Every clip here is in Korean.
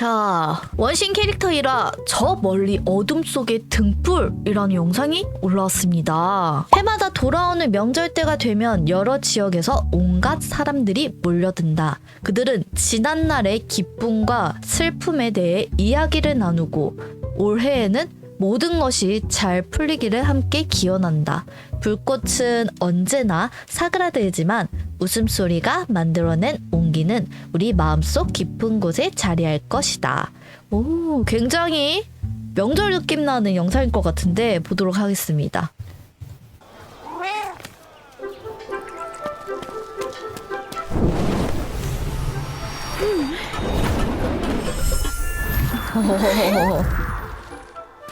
자, 원신 캐릭터이라 저 멀리 어둠 속의 등불이라는 영상이 올라왔습니다. 해마다 돌아오는 명절 때가 되면 여러 지역에서 온갖 사람들이 몰려든다. 그들은 지난 날의 기쁨과 슬픔에 대해 이야기를 나누고 올해에는 모든 것이 잘 풀리기를 함께 기원한다. 불꽃은 언제나 사그라들지만 웃음소리가 만들어낸 온기는 우리 마음속 깊은 곳에 자리할 것이다. 오, 굉장히 명절 느낌 나는 영상일 것 같은데 보도록 하겠습니다.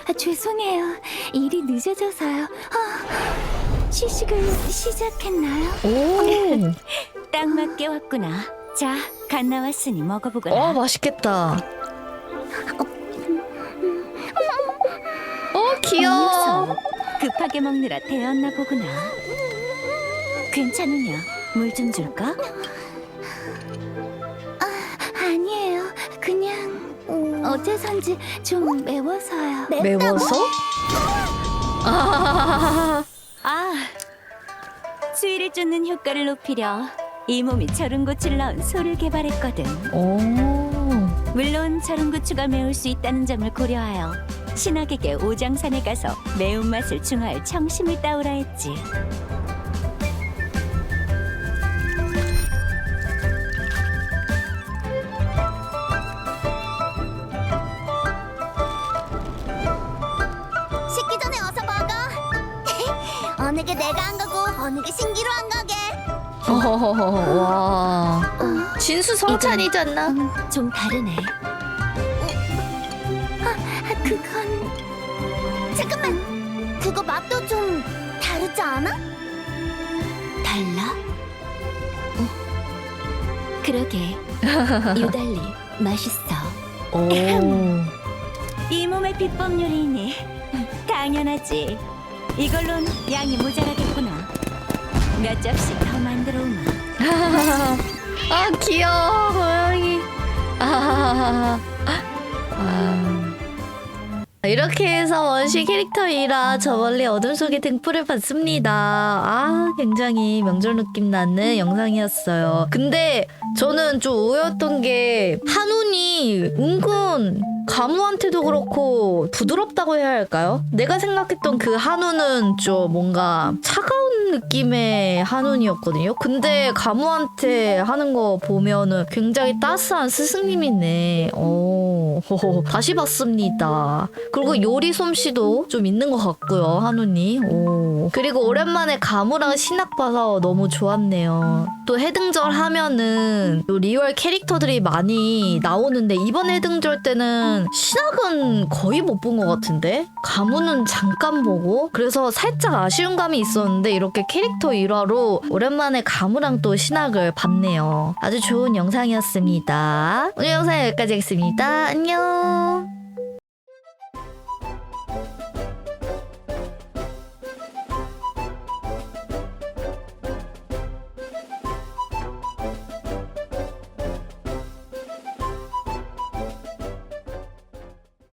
아, 죄송해요. 일이 늦어져서요. 아, 시식을 시작했나요? 오, 딱 맞게 왔구나. 자, 갓 나왔으니 먹어보거라. 어 맛있겠다. 어 귀여워. 급하게 먹느라 데웠나 보구나. 괜찮으냐? 물 좀 줄까? 아, 아니에요. 그냥 어째선지 좀 매워서요. 매워서? 아, 아, 수위를 쫓는 효과를 높이려 이 몸이 저른고추를 넣은 소를 개발했거든. 오. 물론 저른고추가 매울 수 있다는 점을 고려하여 신학에게 오장산에 가서 매운맛을 중화할 청심을 따오라 했지. 어느 게 내가 한 거고 어느 게 신기로 한 거게. 어허허허, 와. 진수성찬이잖아. 음, 좀 다르네. 아, 그건 잠깐만. 그거 맛도 좀 다르지 않아? 달라? 어, 그러게. 유달리 맛있어. 오. 이 몸의 비법 요리이니 당연하지. 이걸론 양이 모자라겠구나. 몇 접시 더 만들어 오마. 아 귀여워 고양이. 아. 아. 이렇게 해서 원시 캐릭터이라 저 멀리 어둠 속의 등불을 봤습니다. 아, 굉장히 명절 느낌 나는 영상이었어요. 근데 저는 좀 의외였던 게 한운이 은근 가무한테도 그렇고 부드럽다고 해야 할까요? 내가 생각했던 그 한운은 좀 뭔가 차가운 느낌의 한운이었거든요. 근데 가무한테 하는 거 보면은 굉장히 따스한 스승님이네. 오, 다시 봤습니다. 그리고 요리 솜씨도 좀 있는 것 같고요, 한운이. 오. 그리고 오랜만에 가무랑 신학 봐서 너무 좋았네요. 또 해등절 하면은 또 리얼 캐릭터들이 많이 나오는데 이번 해등절 때는 신학은 거의 못 본 것 같은데 가무는 잠깐 보고 그래서 살짝 아쉬운 감이 있었는데 이렇게 캐릭터 일화로 오랜만에 가무랑 또 신학을 봤네요. 아주 좋은 영상이었습니다. 오늘 영상 여기까지 하겠습니다. 안녕.